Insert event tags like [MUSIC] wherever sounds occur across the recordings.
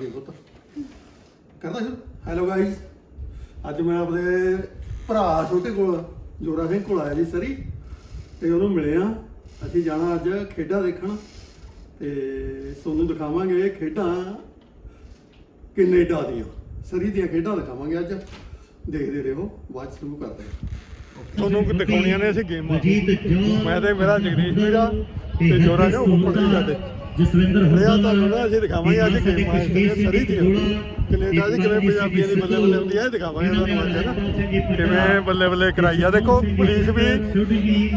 ਜੀ ਪੁੱਤ। ਕਰਦਾ ਸ਼ੁਰੂ ਹੈਲੋ ਗਾਇਸ ਅੱਜ ਮੈਂ ਆਪਣੇ ਭਰਾ ਛੋਟੇ ਕੋਲ ਜੋਰਾ ਸਿੰਘ ਕੋਲ ਆਇਆ ਜੀ ਸਰੀ ਤੇ ਉਹਨੂੰ ਮਿਲੇ ਆ। ਅਸੀਂ ਜਾਣਾ ਅੱਜ ਖੇਡਾਂ ਦੇਖਣ ਤੇ ਤੁਹਾਨੂੰ ਦਿਖਾਵਾਂਗੇ ਖੇਡਾਂ ਕੈਨੇਡਾ ਦੀਆਂ। ਸਰੀ ਦੀਆਂ ਖੇਡਾਂ ਦਿਖਾਵਾਂਗੇ ਅੱਜ। ਦੇਖਦੇ ਰਹੋ ਬਾਅਦ ਸ਼ੁਰੂ ਕਰਦੇ ਹਾਂ ਤੁਹਾਨੂੰ ਦਿਖਾਉਣੀਆਂ ਨੇ ਅਸੀਂ ਗੇਮਾਂ? ਮੈਂ ਤੇ ਮੇਰਾ ਜਗਦੀਸ਼ ਵੀਰਾ ਤੇ ਜੋਰਾ ਸਿੰਘ ਉੱਪਰ ਦੀ। ਜਾਂਦੇ ਜਸਵਿੰਦਰ ਲਿਆ ਤੁਹਾਨੂੰ ਨਾ ਅਸੀਂ ਦਿਖਾਵਾਂਗੇ ਅੱਜ ਗੇਮਾਂ ਸਰੀ ਦੀਆਂ ਕੈਨੇਡਾ ਦੀ ਕਿਵੇਂ ਪੰਜਾਬੀਆਂ ਦੀ ਬੱਲੇ ਬੱਲੇ ਹੁੰਦੀ ਹੈ ਇਹ ਦਿਖਾਵਾਂਗੇ ਤੁਹਾਨੂੰ ਅੱਜ ਨਾ? ਕਿਵੇਂ ਬੱਲੇ ਬੱਲੇ ਕਰਾਈ ਆ? ਦੇਖੋ ਪੁਲਿਸ ਵੀ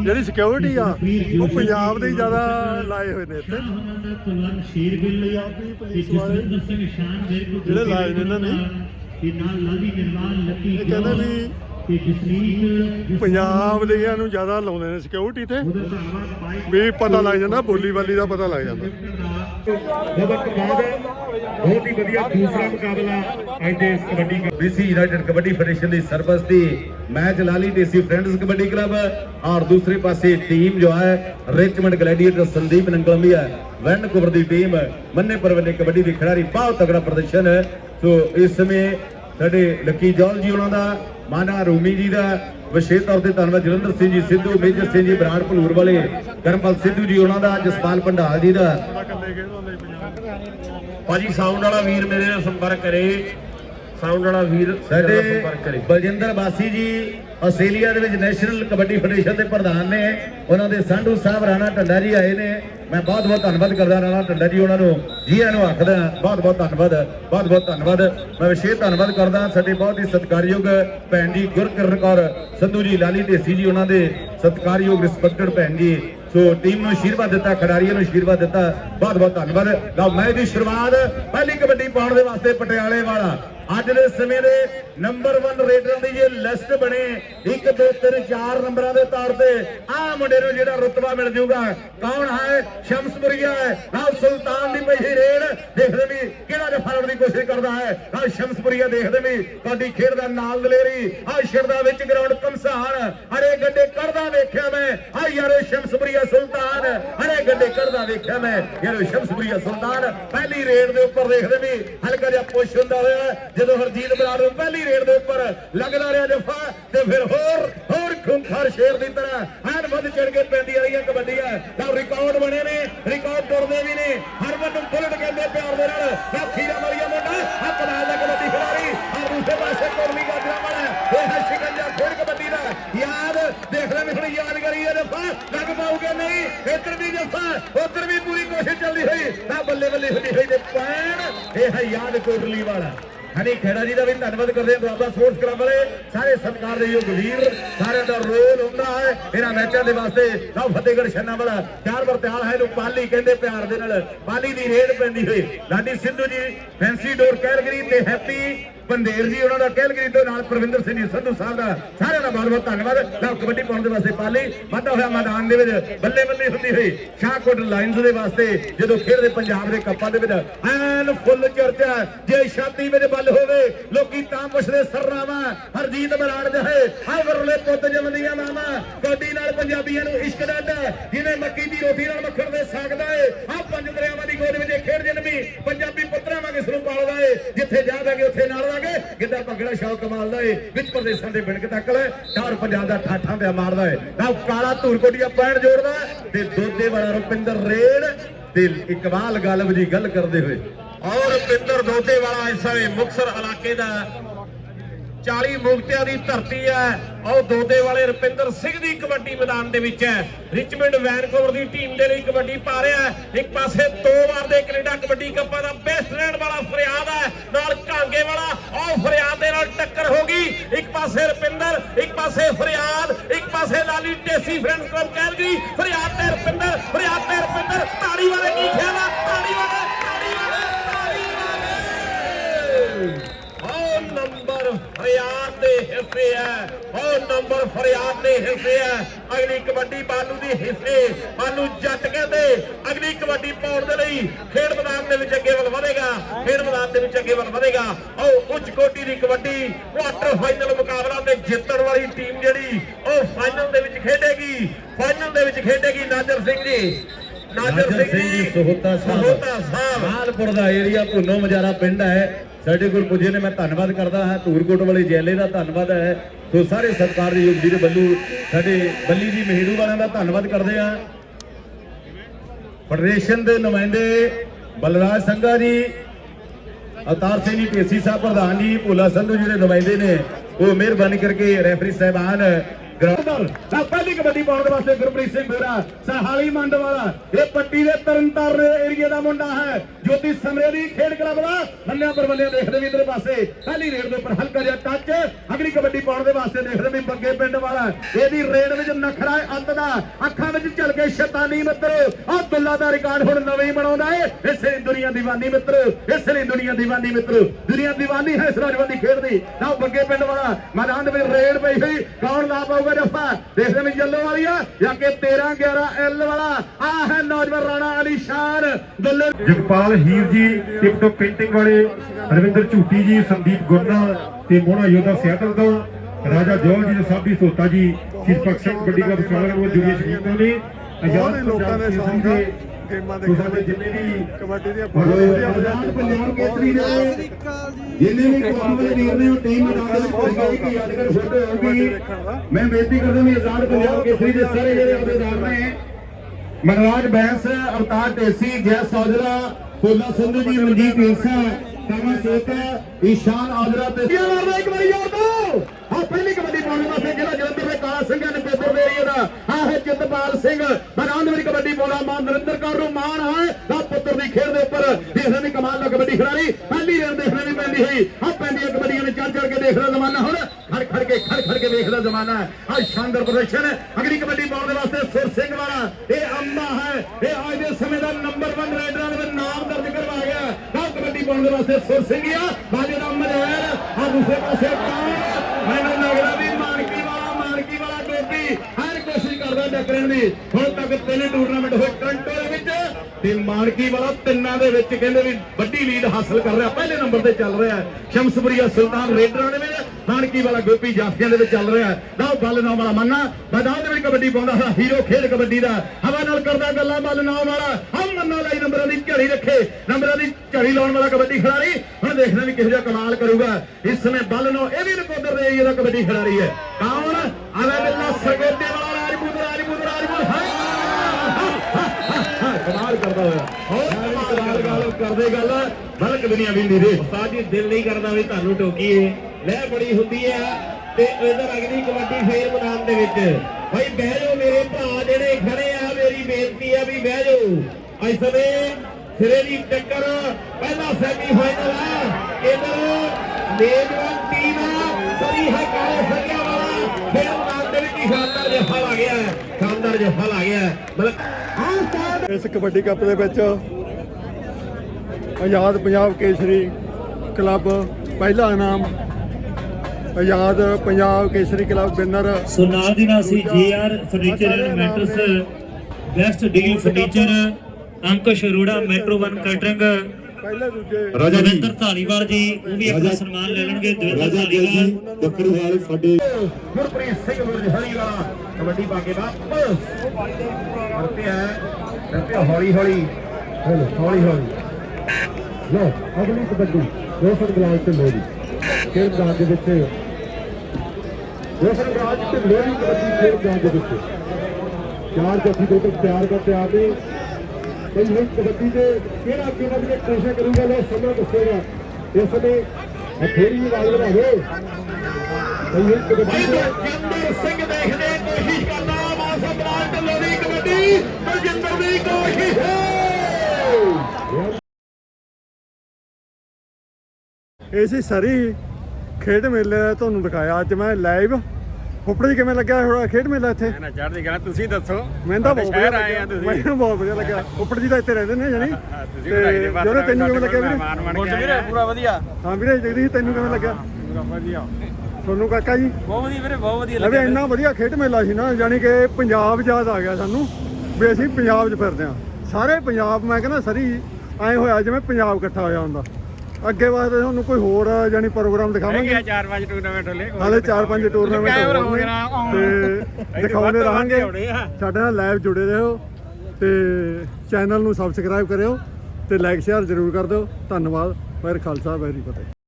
ਜਿਹੜੀ ਸਿਕਿਉਰਿਟੀ ਆ ਉਹ ਪੰਜਾਬ ਦੇ ਹੀ ਜ਼ਿਆਦਾ ਲਾਏ ਹੋਏ ਨੇ ਇੱਥੇ। ਕੁਲਵੰਤ ਸ਼ੇਰਗਿੱਲ ਪੰਜਾਬੀ ਪੁਲਿਸ ਵਾਲੇ ਜਿਹੜੇ ਲਾਏ ਨੇ ਇਹਨਾਂ ਨੇ। ਤੇ ਨਾਲ ਲਾਲੀ ਨਿਰਵਾਲ ਲੱਕੀ ਇਹ ਕਹਿੰਦੇ ਵੀ ਪੰਜਾਬ ਦੇਆਂ ਨੂੰ ਜ਼ਿਆਦਾ ਲਾਉਂਦੇ ਨੇ ਸਿਕਿਉਰਿਟੀ ਤੇ। ਵੀ ਪਤਾ ਲੱਗ ਜਾਂਦਾ ਬੋਲੀ ਵਾਲੀ ਦਾ ਪਤਾ ਲੱਗ ਜਾਂਦਾ। ਬਹੁਤ ਹੀ ਵਧੀਆ ਦੂਸਰਾ ਮੁਕਾਬਲਾ ਅੱਜ ਦੇ ਇਸ kabaddi BC United kabaddi federation ਦੀ service match Lali Desi friends kabaddi club. ਔਰ ਦੂਸਰੇ ਪਾਸੇ ਦੀ ਟੀਮ ਮੰਨੇ ਪਰਵਨੇ ਕਬੱਡੀ ਦੇ ਖਿਡਾਰੀ ਬਹੁਤ ਤਗੜਾ ਪ੍ਰਦਰਸ਼ਨ। ਸੋ ਇਸ ਸਮੇਂ ਸਾਡੇ ਲੱਕੀ ਜੌਲ ਜੀ ਉਹਨਾਂ ਦਾ ਮਾਨਾ ਰੂਮੀ ਜੀ ਦਾ ਵਿਸ਼ੇਸ਼ ਤੌਰ ਤੇ ਧੰਨਵਾਦ। ਜਲੰਧਰ ਸਿੰਘ ਜੀ ਸਿੱਧੂ ਮੇਜਰ ਸਿੰਘ ਜੀ ਬਰਾੜ ਭਲੂਰ ਵਾਲੇ ਕਰਮਪਾਲ ਸਿੱਧੂ ਜੀ ਉਹਨਾਂ ਦਾ ਜਸਪਾਲ ਭੰਡਾਲ ਜੀ ਦਾ? ਭਾਜੀ ਸਾਊਂਡ ਵਾਲਾ ਵੀਰ ਮੇਰੇ ਨਾਲ ਸੰਪਰਕ ਕਰੇ। ਸਾਊਂਡ ਵਾਲਾ ਵੀਰ ਸਾਡੇ ਬਲਜਿੰਦਰ ਬਾਸੀ ਜੀ ਆਸਟ੍ਰੇਲੀਆ ਦੇ ਵਿੱਚ ਨੈਸ਼ਨਲ ਕਬੱਡੀ ਫੈਡਰੇਸ਼ਨ ਦੇ ਪ੍ਰਧਾਨ ਨੇ। ਉਹਨਾਂ ਦੇ ਸੰਧੂ ਸਾਹਿਬ ਰਾਣਾ ਟੰਡਾ ਜੀ ਆਏ ਨੇ। ਮੈਂ ਬਹੁਤ ਬਹੁਤ ਧੰਨਵਾਦ ਕਰਦਾ ਰਾਣਾ ਟੰਡਾ ਜੀ ਉਹਨਾਂ ਨੂੰ। ਜੀ ਆਇਆਂ ਨੂੰ ਆਖਦਾ ਬਹੁਤ ਬਹੁਤ ਧੰਨਵਾਦ ਬਹੁਤ ਬਹੁਤ ਧੰਨਵਾਦ। ਮੈਂ ਵਿਸ਼ੇਸ਼ ਧੰਨਵਾਦ ਕਰਦਾ ਸਾਡੇ ਬਹੁਤ ਹੀ ਸਤਿਕਾਰਯੋਗ ਭੈਣ ਜੀ ਗੁਰਕਿਰਨ ਕੌਰ ਸੰਧੂ ਜੀ ਲਾਲੀ ਢੇਸੀ ਜੀ ਉਹਨਾਂ ਦੇ ਸਤਿਕਾਰਯੋਗ ਰਿਸਪੈਕਟਡ ਭੈਣ ਜੀ। ਸੋ ਟੀਮ ਨੂੰ ਆਸ਼ੀਰਵਾਦ ਦਿੱਤਾ, ਖਿਡਾਰੀਆਂ ਨੂੰ ਆਸ਼ੀਰਵਾਦ ਦਿੱਤਾ। ਬਹੁਤ ਬਹੁਤ ਧੰਨਵਾਦ। ਲਓ ਮੈਚ ਦੀ ਸ਼ੁਰੂਆਤ ਪਹਿਲੀ ਕਬੱਡੀ ਪਾਉਣ ਦੇ ਵਾਸਤੇ ਪਟਿਆਲੇ ਵਾਲਾ। ਅੱਜ ਦੇ ਸਮੇਂ ਦੇ ਨੰਬਰ 1 ਰੇਟਰਾਂ ਦੀ ਜੇ ਲਿਸਟ ਬਣੇ। 1 2 3 4 ਨੰਬਰਾਂ ਦੇ ਤੌਰ ਤੇ ਆਹ ਮੁੰਡੇ ਨੂੰ ਜਿਹੜਾ ਰੁਤਬਾ ਮਿਲ ਜਾਊਗਾ ਕੌਣ ਹੈ? ਸ਼ਮਸਪੁਰੀਆ ਹੈ। ਨਾਲ ਸੁਲਤਾਨ ਦੀ ਪਈ ਰੇਡ। ਦੇਖਦੇ ਕੋਸ਼ਿਸ਼ ਕਰਦਾ ਹੈ। ਨਾਲ ਸ਼ਮਸਪੁਰੀਆ ਦੇਖਦੇ ਵੀ ਕਬੱਡੀ ਖੇਡਦਾ ਨਾਲ ਦਲੇਰੀ ਆ ਛਿੜਦਾ ਵਿੱਚ ਗਰਾਊਂਡ ਕਮਸਾਨ ਹਰੇ ਗੱਡੇ ਕਰਦਾ ਵੇਖਿਆ ਮੈਂ ਆ ਯਾਰੋ ਸ਼ਮਸਪੁਰੀਆ ਸੁਲਤਾਨ, ਹਰੇ ਗੱਡੇ ਕਰਦਾ ਵੇਖਿਆ ਮੈਂ, ਯਾਰੋ ਸ਼ਮਸਪੁਰੀਆ ਸੁਲਤਾਨ, ਪਹਿਲੀ ਰੇਡ ਦੇ ਉੱਪਰ ਦੇਖਦੇ ਵੀ ਹਲਕਾ ਜਿਹਾ ਪੁਸ਼ ਹੁੰਦਾ ਹੋਇਆ, ਜਦੋਂ ਹਰਜੀਤ ਬਰਾੜ ਨੂੰ ਪਹਿਲੀ ਰੇਡ ਦੇ ਉੱਪਰ ਲੱਗਦਾ ਰਿਹਾ ਜਫਾ ਤੇ ਫਿਰ ਹੋਰ ਹੋਰ ਖੁੰਖਾਰ ਸ਼ੇਰ ਦੀ ਤਰ੍ਹਾਂ ਐਨ ਵੱਧ ਚੜ ਕੇ ਪੈਂਦੀ ਰਹੀਆਂ ਕਬੱਡੀਆਂ ਤਾਂ ਰਿਕਾਰਡ ਬਣੇ ਨੇ ਰਿਕਾਰਡ ਟੁੱਟਦੇ ਵੀ ਨੇ ਹਰਮਨ ਨੂੰ ਬੁਲਟ ਕਹਿੰਦੇ ਪਿਆਰ ਦੇ ਨਾਲ ਤਾਂ ਖੀਰਾ ਮਾਰੀਆ ਮੁੰਡਾ ਆ ਕਮਾਲ ਦਾ ਕਬੱਡੀ ਖਿਡਾਰੀ ਆ ਦੂਸਰੇ ਪਾਸੇ ਕੋਰਲੀ ਗਾਜਰਾ ਵਾਲਾ ਇਹ ਹੈ ਸ਼ਿਕੰਜਾ ਖੇਡ ਕਬੱਡੀ ਦਾ ਯਾਦ ਦੇਖ ਲੈ ਵੀ ਹੁਣ ਯਾਦ ਕਰੀ ਇਹ ਜਫਾ ਲੱਗ ਪਾਉਗੇ ਨਹੀਂ। ਇੱਧਰ ਵੀ ਜਫਾ ਉੱਧਰ ਵੀ ਪੂਰੀ ਕੋਸ਼ਿਸ਼ ਚੱਲਦੀ ਹੋਈ। ਤਾਂ ਬੱਲੇ ਬੱਲੇ ਹੁੰਦੀ ਹੋਈ ਤੇ ਪੈਣ ਇਹ ਹੈ ਯਾਦ ਕੋਟਲੀ ਵਾਲਾ। ਹਣੀ ਖੇੜਾ ਜੀ ਦਾ ਵੀ ਧੰਨਵਾਦ ਕਰਦੇ ਹਾਂ ਦੁਆਬਾ ਸਪੋਰਟਸ ਕਲੱਬ ਵਾਲੇ। ਸਾਰੇ ਸਤਿਕਾਰ ਦੇ ਯੋਗ ਵੀਰ, ਸਾਰਿਆਂ ਦਾ ਰੋਲ ਹੁੰਦਾ ਹੈ। ਇਹਨਾਂ ਮੈਚਾਂ ਦੇ ਵਾਸਤੇ ਲਓ ਫਤਿਹਗੜ੍ਹ ਛੰਨਾ ਵਾਲਾ। ਚਾਰ ਵਾਰ ਹੈ ਇਹਨੂੰ ਪਾਲੀ ਕਹਿੰਦੇ ਪਿਆਰ ਦੇ ਨਾਲ। ਪਾਲੀ ਦੀ ਰੇਡ ਪੈਂਦੀ ਹੋਈ। Ladi Sidhu ji, fancy door Calgary ਤੇ ਹੈਪੀ ਬੰਦੇਰ ਜੀ, ਉਹਨਾਂ ਦਾ ਕੈਲਗਰੀ ਤੋਂ ਨਾਲ ਪ੍ਰਵਿੰਦਰ ਸਿੰਘ ਜੀ, ਸੰਧੂ ਸਾਹਿਬ ਦਾ ਸਾਰਿਆਂ ਦਾ ਬਹੁਤ ਬਹੁਤ ਧੰਨਵਾਦ। ਲਓ, ਕਬੱਡੀ ਪਾਉਣ ਦੇ ਵਾਸਤੇ ਪਾਲੀ, ਵਾਧਾ ਹੋਇਆ ਮੈਦਾਨ ਦੇ ਵਿੱਚ ਬੱਲੇ ਬੱਲੇ ਹੁੰਦੀ ਹੋਈ, ਸ਼ਾਹਕੋਟ ਲਾਇਨਸ ਦੇ ਵਾਸਤੇ, ਜਦੋਂ ਖੇਡਦੇ ਪੰਜਾਬ ਦੇ ਕੱਪਾਂ ਦੇ ਵਿੱਚ, ਐਨ ਫੁੱਲ ਚਰਚਾ ਜੇ ਛਾਤੀ ਵਿੱਚ ਬੱਲ ਹੋਵੇ, ਲੋਕੀ ਤਾਂ ਪੁੱਛਦੇ ਸਰਨਾਵਾ ਹਰਜੀਤ ਬਰਾੜ ਜਹੇ ਹਾਏ ਵਰਲੇ ਪੁੱਤ ਜੰਮਦੀਆਂ ਮਾਮਾ ਕਬੱਡੀ ਨਾਲ ਪੰਜਾਬੀਆਂ ਨੂੰ ਇਸ਼ਕ ਡਾਡਾ ਜਿਹਨੇ ਮੱਕੀ ਦੀ ਰੋਟੀ ਨਾਲ ਮੱਖਣ ਦੇ ਸਕਦਾ ਏ ਆ ਪੰਜ ਦਰਿਆਵਾਂ ਦੀ ਗੋਦ ਵਿੱਚ ਖੇਡ ਜਨਮੀ, ਪੰਜਾਬੀ ਪੁੱਤਰਾਂ ਵਾਂਗ ਇਸ ਨੂੰ ਪਾਲਦਾ ਏ ਜਿੱਥੇ ਜਾ ਜਾਵਾਂਗੇ ਉੱਥੇ ਨਾਲ ਲਾਂਗੇ ਗਿੱਧਾ ਭੰਗੜਾ ਸ਼ੌਕ ਕਮਾਲ ਦਾ ਏ, ਵਿੱਚ ਪ੍ਰਦੇਸ਼ਾਂ ਦੇ ਬਿਣਕ ਤੱਕ ਲੈ ਟਾਰ ਪੰਜਾਬ ਦਾ ਠਾਠਾਂ ਤੇ ਮਾਰਦਾ ਏ। ਨਾ ਕਾਲਾ ਧੂਰਕੋਟੀਆ ਪੈਣ ਜੋੜਦਾ ਤੇ ਦੋਦੇ ਵਾਲਾ ਰੁਪਿੰਦਰ ਰੇਡ ਤੇ ਇਕਬਾਲ ਗਾਲਬ ਜੀ ਗੱਲ ਕਰਦੇ ਹੋਏ। ਔਰ ਰੁਪਿੰਦਰ ਦੋਦੇ ਵਾਲਾ ਇਸ ਸਮੇਂ ਮੁਕਸਰ ਇਲਾਕੇ ਦਾ 40 ਮੁਕਤਿਆਂ ਦੀ ਧਰਤੀ ਹੈ। ਉਹ ਦੋਦੇ ਵਾਲੇ ਰੁਪਿੰਦਰ ਸਿੰਘ ਦੀ ਕਬੱਡੀ ਮੈਦਾਨ ਦੇ ਵਿੱਚ ਹੈ। ਰਿਚਮੰਡ ਵੈਨਕੂਵਰ ਦੀ ਟੀਮ ਦੇ ਲਈ ਕਬੱਡੀ ਪਾ ਰਿਹਾ ਹੈ। ਇੱਕ ਪਾਸੇ ਦੋ ਵਾਰ ਦੇ ਕੈਨੇਡਾ ਕਬੱਡੀ ਕੱਪਾਂ ਦਾ ਬੈਸਟ ਰੈਂਡ ਵਾਲਾ ਫਰਿਆਦ ਹੈ। ਨਾਲ ਕਾਂਗੇ ਵਾਲਾ ਉਹ ਫਰਿਆਦ ਦੇ ਨਾਲ ਟੱਕਰ ਹੋ ਗਈ। ਇੱਕ ਪਾਸੇ ਰੁਪਿੰਦਰ, ਇੱਕ ਪਾਸੇ ਫਰਿਆਦ, ਇੱਕ ਪਾਸੇ ਲਾਲੀ ਟੇਸੀ ਫਰੈਂਡਸ ਕਲੱਬ ਕੈਲਗਰੀ ਫਰਿਆਦ ਤੇ ਨੰਬਰ ਫਰਿਆਦ ਦੇ ਹਿੱਸੇ ਹੈ ਅਗਲੀ ਕਬੱਡੀ ਬਾਲੂ ਦੀ ਹਿੱਸੇ। ਬਾਲੂ ਜੱਟ ਕਹਿੰਦੇ ਅਗਲੀ ਕਬੱਡੀ ਪਾਉਣ ਦੇ ਲਈ ਖੇਡ ਮੈਦਾਨ ਦੇ ਵਿੱਚ ਅੱਗੇ ਵੱਲ ਵਧੇਗਾ। ਖੇਡ ਮੈਦਾਨ ਦੇ ਵਿੱਚ ਅੱਗੇ ਵੱਲ ਵਧੇਗਾ। ਉਹ ਉੱਚ ਕੋਟੀ ਦੀ ਕਬੱਡੀ ਕੁਆਟਰ ਫਾਈਨਲ ਮੁਕਾਬਲਾ ਤੇ ਜਿੱਤਣ ਵਾਲੀ ਟੀਮ ਜਿਹੜੀ ਉਹ ਫਾਈਨਲ ਦੇ ਵਿੱਚ ਖੇਡੇਗੀ। ਫਾਈਨਲ ਦੇ ਵਿੱਚ ਖੇਡੇਗੀ ਨਾਜਰ ਸਿੰਘ ਜੀ। ਨਾਜਰ ਸਿੰਘ ਜੀ ਸੋਹਤਾ ਸਾਹਿਬ। ਸੋਹਤਾ ਸਾਹਿਬ। ਮਾਲਪੁਰ ਦਾ ਏਰੀਆ ਭੁੰਨੋ ਮਜਾਰਾ ਪਿੰਡ ਹੈ। ਸਾਡੇ ਕੋਲ ਪੁੱਜੇ ਨੇ ਮੈਂ ਧੰਨਵਾਦ ਕਰਦਾ ਹਾਂ। ਧੂਰਕੋਟ ਵਾਲੇ ਜੈਲੇ ਦਾ ਧੰਨਵਾਦ ਹੈ। ਸੋ ਸਾਰੇ ਸਤਿਕਾਰਯੋਗ ਵੀਰ ਬੱਲੂ, ਸਾਡੇ ਬੱਲੀ ਜੀ ਮਹੀੜੂ ਵਾਲਿਆਂ ਦਾ ਧੰਨਵਾਦ ਕਰਦੇ ਹਾਂ। ਫੈਡਰੇਸ਼ਨ ਦੇ ਨੁਮਾਇੰਦੇ ਬਲਰਾਜ ਸੰਘਾ ਜੀ, ਅਵਤਾਰ ਸਿੰਘ ਜੀ ਪੀਸੀ ਸਾਹਿਬ ਪ੍ਰਧਾਨ ਜੀ, ਭੋਲਾ ਸੰਧੂ ਜਿਹੜੇ ਨੁਮਾਇੰਦੇ ਨੇ। ਉਹ ਮਿਹਰਬਾਨੀ ਕਰਕੇ ਰੈਫਰੀ ਸਾਹਿਬਾਨ ਗਰਾਊਂਡਰ ਦਾ ਪਹਿਲੀ ਕਬੱਡੀ ਪਾਉਣ ਦੇ ਵਾਸਤੇ ਗੁਰਪ੍ਰੀਤ ਸਿੰਘ ਬੇਰਾ ਸਹਾਲੀ ਮੰਡ ਵਾਲਾ ਇਹ ਪੱਟੀ ਦੇ ਤਰਨਤਾਰਨ ਏਰੀਆ ਦਾ ਮੁੰਡਾ ਹੈ। ਜੋਤੀ ਸਮਰੇ ਦੀ ਖੇਡ ਕਲੱਬ ਦਾ ਹੱਲਿਆਂ ਪਰ ਬੱਲੇ ਦੇਖਦੇ ਵੀ ਇਧਰ ਪਾਸੇ। ਪਹਿਲੀ ਰੇਡ ਦੇ ਉੱਪਰ ਹਲਕਾ ਜਿਹਾ ਟੱਚ ਅਗਲੀ ਕਬੱਡੀ ਪਾਉਣ ਦੇ ਵਾਸਤੇ ਦੇਖਦੇ ਵੀ ਬੱਗੇ ਪਿੰਡ ਵਾਲਾ। ਇਹਦੀ ਰੇਡ ਵਿੱਚ ਨਖਰਾ ਅੰਤ ਦਾ। ਅੱਖਾਂ ਵਿੱਚ ਝਲ ਕੇ ਸ਼ੈਤਾਨੀ ਮਿੱਤਰ। ਆਹ ਦੁੱਲਾ ਦਾ ਰਿਕਾਰਡ ਹੁਣ ਨਵੇਂ ਬਣਾਉਂਦਾ ਏ ਇਸੇ ਲਈ ਦੁਨੀਆ ਦੀਵਾਨੀ ਮਿੱਤਰ, ਇਸੇ ਲਈ ਦੁਨੀਆ ਦੀਵਾਨੀ ਮਿੱਤਰ। ਦੁਨੀਆ ਦੀਵਾਨੀ ਹੈ ਇਸ ਨੌਜਵਾਨੀ ਖੇਡ ਦੀ। ਨਾ ਬੱਗੇ ਪਿੰਡ ਵਾਲਾ, ਮੈਦਾਨ ਦੇ ਵਿੱਚ ਰੇਡ ਪਈ ਹੋਈ, ਕੌਣ ਲਾ ਪਾਊਗਾ? ਜੱਫਾ ਦੇਖਦੇ ਵੀ ਜੱਲੋ ਵਾਲੀ ਆ ਜਾਂ ਕਿ 13 11 ਐਲ ਵਾਲਾ ਆ ਹੈ ਨੌਜਵਾਨ ਰਾਣਾ ਅਲੀ ਸ਼ਾਨ ਦੁੱਲੇ ਜਗਪਾਲ ਹੀਰ ਜੀ ਟਿਕਟੋਕ ਪੇਂਟਿੰਗ ਵਾਲੇ ਰਵਿੰਦਰ ਝੂਟੀ ਜੀ ਸੰਦੀਪ ਗੁਰਨਾ ਤੇ ਮੋਹਣਾ ਯੋਧਾ ਸਿਆਟਲ ਤੋਂ ਰਾਜਾ ਜੋਲ ਜੀ ਦੇ ਸਾਬੀ ਸੋਤਾ ਜੀ ਚੀਫ ਪਕਸ਼ਨ ਕਬੱਡੀ ਕਲੱਬ ਸਵਾਗਤ ਨੂੰ ਜੁੜੀਏ ਸ਼ਹੀਦਾਂ ਨੇ ਆਜ਼ਾਦ ਲੋਕਾਂ ਦੇ ਪੰਜਾਬ ਦੇ ਗੇਮਾਂ ਦੇ ਜਿੰਨੇ ਵੀ ਕਬੱਡੀ ਦੀਆਂ ਆਜ਼ਾਦ ਪੰਜਾਬ ਕੇਸਰੀ ਦੇ ਜਿੰਨੇ ਵੀ ਵੀਰ ਨੇ ਉਹ ਟੀਮ ਮੈਦਾਨ ਦੇ ਵਿੱਚ ਪਹੁੰਚ ਗਈ ਕਿ ਯਾਦਗਾਰ ਫੋਟੋ ਹੋਊਗੀ ਮੈਂ ਬੇਨਤੀ ਕਰਦਾ ਵੀ ਆਜ਼ਾਦ ਪੰਜਾਬ ਕੇਸਰੀ ਦੇ ਸਾਰੇ ਜਿਹੜੇ ਅਹੁਦੇਦਾਰ ਨੇ ਮਨਰਾਜ ਬੈਂਸ ਅਵਤਾਰ ਢੇਸੀ ਜੈ ਸੌਜਲਾ ਫੁੱਲਾ ਸੰਧੂ ਜੀ ਮਨਜੀਤ ਢੇਸਾ ਕਮਾ ਸੋਤਾ ਈਸ਼ਾਨ ਆਜਰਾ ਤੇ ਮਾਰਦਾ ਇੱਕ ਵਾਰੀ ਯਾਰ ਦੋ। ਆ ਪਹਿਲੀ ਕਬੱਡੀ ਪਾਉਣ ਵਾਸਤੇ ਜਿਹੜਾ ਜਲੰਧਰ ਦੇ ਕਾਲਾ ਸਿੰਘਾਂ ਨੇ ਪੇਪਰ ਦੇ ਏਰੀਆ ਦਾ ਆ ਹੈ ਜਿੰਦਪਾਲ ਸਿੰਘ ਮੈਦਾਨ ਕਬੱਡੀ ਪਾਉਂਦਾ ਮਾਂ ਨਰਿੰਦਰ ਕੌਰ ਨੂੰ? ਮਾਣ ਹੈ। ਦਾ ਪੁੱਤਰ ਦੀ ਖੇਡ ਦੇ ਉੱਪਰ ਦੇਖਦੇ ਨੇ ਕਮਾਲ ਦਾ ਕਬੱਡੀ ਖਿਡਾਰੀ। ਪਹਿਲੀ ਰੇਡ ਦੇਖਣੇ ਨਹੀਂ ਪੈਂਦੀ ਹੋਈ। ਆ ਪੈਂਦੀਆਂ ਕਬੱਡੀਆਂ ਨੇ ਚੜ ਚੜ ਕੇ ਦੇਖਦਾ ਜ਼ਮਾਨਾ ਹੁਣ। ਖੜ ਖੜ ਕੇ ਖੜ ਖੜ ਕੇ ਦੇਖਦਾ ਜ਼ਮਾਨਾ। ਆ ਸ਼ਾਨਦਾਰ ਪ੍ਰਦਰਸ਼ਨ ਅਗਲੀ ਕਬੱਡੀ ਪਾਉਣ ਦੇ ਵਾਸਤੇ ਸੁਰ ਸਿੰਘ ਵਾਲਾ। ਇਹ ਅੰਮਾ ਹੈ। ਇਹ ਅੱਜ ਦੇ ਸਮੇਂ ਦਾ ਨੰਬਰ 1 ਰੇਡਰਾਂ ਦੇ ਨਾਮ ਦਰਜ ਕਰਵਾ ਗਿਆ। ਆ ਕਬੱਡੀ ਪਾਉਣ ਦੇ ਵਾਸਤੇ ਸੁਰ ਸਿੰਘ ਆ। ਬਾਜੇ ਦਾ ਮਲੈਰ। ਆ ਦੂਸਰੇ ਪਾਸੇ ਕੌਣ ਮੈਨੂੰ ਲੱਗਦਾ ਵੀ ਮਾਨਕੀ ਵਾਲਾ ਮਾਨਕੀ ਵਾਲਾ ਟੋਪੀ। ਹਰ ਕੋਸ਼ਿਸ਼ ਕਰਦਾ ਟੱਕਰਨ ਦੀ। ਹੁਣ ਤੱਕ ਤਿੰਨ ਟੂਰਨਾਮੈਂਟ ਹੋਏ ਟੋਰਾਂਟੋ ਦੇ ਵਿੱਚ ਤੇ ਮਾਨਕੀ ਵਾਲਾ ਤਿੰਨਾਂ ਦੇ ਵਿੱਚ ਕਹਿੰਦੇ ਵੀ ਵੱਡੀ ਲੀਡ ਹਾਸਲ ਕਰ ਰਿਹਾ, ਪਹਿਲੇ ਨੰਬਰ ਤੇ ਚੱਲ ਰਿਹਾ ਸ਼ਮਸਪੁਰੀਆ ਸੁਲਤਾਨ ਰੇਡਰਾਂ ਦੇ ਵਿੱਚ, ਮਾਨਕੀ ਵਾਲਾ ਗੋਪੀ ਜਾਫੀਆਂ ਦੇ ਵਿੱਚ ਚੱਲ ਰਿਹਾ ਹੈ। ਬੱਲ ਨਾਮ ਵਾਲਾ ਮੰਨਾ, ਮੈਦਾਨ ਦੇ ਵਿੱਚ ਕਬੱਡੀ ਪਾਉਂਦਾ ਹੈ ਹੀਰੋ ਖੇਡ ਕਬੱਡੀ ਦਾ। ਹਵਾ ਨਾਲ ਕਰਦਾ ਗੱਲਾਂ ਬੱਲ ਨਾਮ ਵਾਲਾ। ਹਮ ਮੰਨਾ ਲਈ ਨੰਬਰਾਂ ਦੀ ਝੜੀ ਰੱਖੇ, ਨੰਬਰਾਂ ਦੀ ਝੜੀ ਲਾਉਣ ਵਾਲਾ ਕਬੱਡੀ ਖਿਡਾਰੀ। ਹੁਣ ਦੇਖਦੇ ਵੀ ਕਿਹੋ ਜਿਹਾ ਕਮਾਲ ਕਰੂਗਾ। ਇਸ ਸਮੇਂ ਬੱਲ ਨੂੰ ਇਹ ਵੀ ਨਕੋਦਰ ਦੇ ਏਰੀਆ ਦਾ ਕਬੱਡੀ ਖਿਡਾਰੀ ਹੈ। ਕੌਣ? ਆਵੇ ਬਿੱਲਾ ਸਰਗੋਡੇ ਕਰਦਾ ਹੋਇਆ ਹੋਰ ਕਮਾਲ ਗੱਲ ਕਰਦੇ ਗੱਲ। ਬਲਕ ਦੁਨੀਆ ਵੀ ਨਹੀਂ ਦੇ। ਉਸਤਾਦ ਜੀ ਦਿਲ ਨਹੀਂ ਕਰਦਾ ਵੀ ਤੁਹਾਨੂੰ ਟੋਕੀਏ। ਲੈ ਬੜੀ ਹੁੰਦੀ ਆ ਤੇ ਇਧਰ ਅਗਲੀ ਕਬੱਡੀ ਫੇਰ ਮੈਦਾਨ ਦੇ ਵਿੱਚ। ਭਾਈ ਬਹਿ ਜਾਓ ਮੇਰੇ ਭਰਾ ਜਿਹੜੇ ਖੜੇ ਆ ਮੇਰੀ ਬੇਨਤੀ ਆ ਵੀ ਬਹਿ ਜਾਓ। ਇਸ ਸਮੇਂ ਸਿਰੇ ਦੀ ਟੱਕਰ ਪਹਿਲਾ ਸੈਮੀ ਫਾਈਨਲ ਆ। ਇਧਰ ਮੇਜਬਾਨ ਟੀਮ ਸਰੀ ਹੈ ਕਾਲੇ ਸੰਗਿਆ ਵਾਲਾ ਫੇਰ ਸ਼ਾਨਦਾਰ ਜਿਹਾ ਹਲ ਆ ਗਿਆ ਹੈ। ਸ਼ਾਨਦਾਰ ਜਿਹਾ ਹਲ ਆ ਗਿਆ ਹੈ। ਮਤਲਬ ਇਸ ਕਬੱਡੀ ਕੱਪ ਦੇ ਵਿੱਚ ਆਜ਼ਾਦ ਪੰਜਾਬ ਕੇਸਰੀ ਕਲੱਬ ਪਹਿਲਾ ਇਨਾਮ Azad Punjab Kesari club winner so ਨਾਲ ਦੀ ਨਾਲ C GR furniture and mattress best deal furniture Ankush Arora metro 1 catering Raja ji. Davinder Dhaliwal ਜੀ ਉਹ ਵੀ ਆਪਣਾ ਸਨਮਾਨ ਲੈ ਲੈਣਗੇ ਦਵਿੰਦਰ ਧਾਲੀਵਾਲ। ਦੱਖਣੀ ਵਾਲੇ ਸਾਡੇ ਗੁਰਪ੍ਰੀਤ ਸਿੰਘ ਗੁਰਜਹਰੀ ਵਾਲਾ ਕਬੱਡੀ ਪਾ ਕੇ ਵਾਪਸ। ਕਰਤੇ ਹੈ ਕਰਤੇ ਹੌਲੀ ਹੌਲੀ ਹੌਲੀ ਹੌਲੀ ਲੋ ਅਗਲੀ ਕਬੱਡੀ ਰੋਸ਼ਨ ਗਲਾਸ ਤੇ ਲੋਰੀ ਖੇਡ ਮੈਦਾਨ ਦੇ ਵਿੱਚ। ਰੋਸ਼ਨ ਗਲਾਸ ਤੇ ਲੋਰੀ ਕਬੱਡੀ ਖੇਡ ਮੈਦਾਨ ਦੇ ਵਿੱਚ। ਚਾਰ ਜੱਫੀ ਦੋ ਤੋਂ ਤਿਆਰ ਕਰ ਤਿਆਰ ਕਈ ਹੁਣ ਕਬੱਡੀ ਦੇ ਕਿਹੜਾ ਕਿਹੜਾ ਵੀ ਕੋਸ਼ਿਸ਼ ਕਰੂਗਾ ਲੋ ਸਮਾਂ ਦੱਸੇਗਾ। ਇਸ ਸਮੇਂ ਅਥੇਰੀ ਆਵਾਜ਼ ਵਧਾ ਦਿਓ ਕਈ ਹੁਣ ਕਬੱਡੀ ਭਾਈ ਦੇ ਬਲਜਿੰਦਰ ਸਿੰਘ ਦੇਖਦੇ ਕੋਸ਼ਿਸ਼ ਕਰਦਾ ਮਾਸਾ ਬਲਾਲ ਢੱਲੋਂ ਦੀ ਕਬੱਡੀ। ਬਲਜਿੰਦਰ ਦੀ ਕੋਸ਼ਿਸ਼। ਇਹ ਸੀ ਸਰੀ ਖੇਡ ਮੇਲੇ ਦਾ ਤੁਹਾਨੂੰ ਦਿਖਾਇਆ। ਅੱਜ ਮੈਂ ਲਾਈਵ ਫੁੱਫੜੀ ਕਿਵੇਂ ਲੱਗਿਆ? ਥੋੜਾ ਖੇਡ ਮੇਲਾ ਇੱਥੇ? ਨਾ ਚੜ੍ਹਦੀ ਕਲਾ ਤੁਸੀਂ ਦੱਸੋ? ਮੈਨੂੰ ਤਾਂ ਬਹੁਤ ਵਧੀਆ ਸ਼ਹਿਰ ਆਏ ਆ ਲੱਗਿਆ। ਤੁਸੀਂ। ਮੈਨੂੰ ਬਹੁਤ ਵਧੀਆ ਲੱਗਿਆ। [LAUGHS] ਫੁੱਫੜ ਜੀ ਤਾਂ ਇੱਥੇ ਰਹਿੰਦੇ ਨੇ ਜਾਨੀ ਤੁਸੀਂ ਵੀ ਲੱਗਦੇ ਬਾਤ ਜਦੋਂ ਤੈਨੂੰ ਕਿਵੇਂ ਲੱਗਿਆ ਵੀਰੇ? ਵੀਰੇ ਵੀਰੇ ਪੂਰਾ ਵਧੀਆ। ਹਾਂ ਵੀਰੇ ਜਗਦੀਸ਼ ਤੈਨੂੰ ਕਿਵੇਂ ਲੱਗਿਆ? ਪੂਰਾ ਵਧੀਆ। ਤੁਹਾਨੂੰ ਕਾਕਾ ਜੀ? ਬਹੁਤ ਵਧੀਆ ਵੀਰੇ ਬਹੁਤ ਵਧੀਆ ਅਬੇ ਇੰਨਾ ਵਧੀਆ ਖੇਡ ਮੇਲਾ ਸੀ ਨਾ ਯਾਨੀ ਕਿ ਪੰਜਾਬ ਯਾਦ ਆ ਗਿਆ ਸਾਨੂੰ ਵੀ ਅਸੀਂ ਪੰਜਾਬ 'ਚ ਫਿਰਦੇ ਆ ਸਾਰੇ ਪੰਜਾਬ ਮੈਂ ਕਹਿੰਦਾ ਸਰੀ ਐ ਹੋਇਆ ਜਿਵੇਂ ਪੰਜਾਬ ਇਕੱਠਾ ਹੋਇਆ ਹੁੰਦਾ। ਅੱਗੇ ਵਾਸਤੇ ਤੁਹਾਨੂੰ ਕੋਈ ਹੋਰ ਯਾਨੀ ਪ੍ਰੋਗਰਾਮ ਦਿਖਾਵਾਂਗੇ। ਆ ਚਾਰ ਪੰਜ ਟੂਰਨਾਮੈਂਟ ਹੋਲੇ। ਹਾਲੇ 4-5 ਟੂਰਨਾਮੈਂਟ ਕੈਮਰਾ ਹੋ ਗਿਆ ਤੇ ਦਿਖਾਉਂਦੇ ਰਹਾਂਗੇ। ਹੋਣੇ ਆ। ਸਾਡੇ ਨਾਲ ਲਾਈਵ ਜੁੜੇ ਰਹੋ ਤੇ ਚੈਨਲ ਨੂੰ ਸਬਸਕ੍ਰਾਈਬ ਕਰਿਓ ਤੇ ਲਾਈਕ ਸ਼ੇਅਰ ਜ਼ਰੂਰ ਕਰ ਦਿਓ। ਧੰਨਵਾਦ ਵਾਹਿਗੁਰੂ ਖਾਲਸਾ ਵਾਹਿਗੁਰੂ ਜੀ ਕੀ ਫਤਿਹ।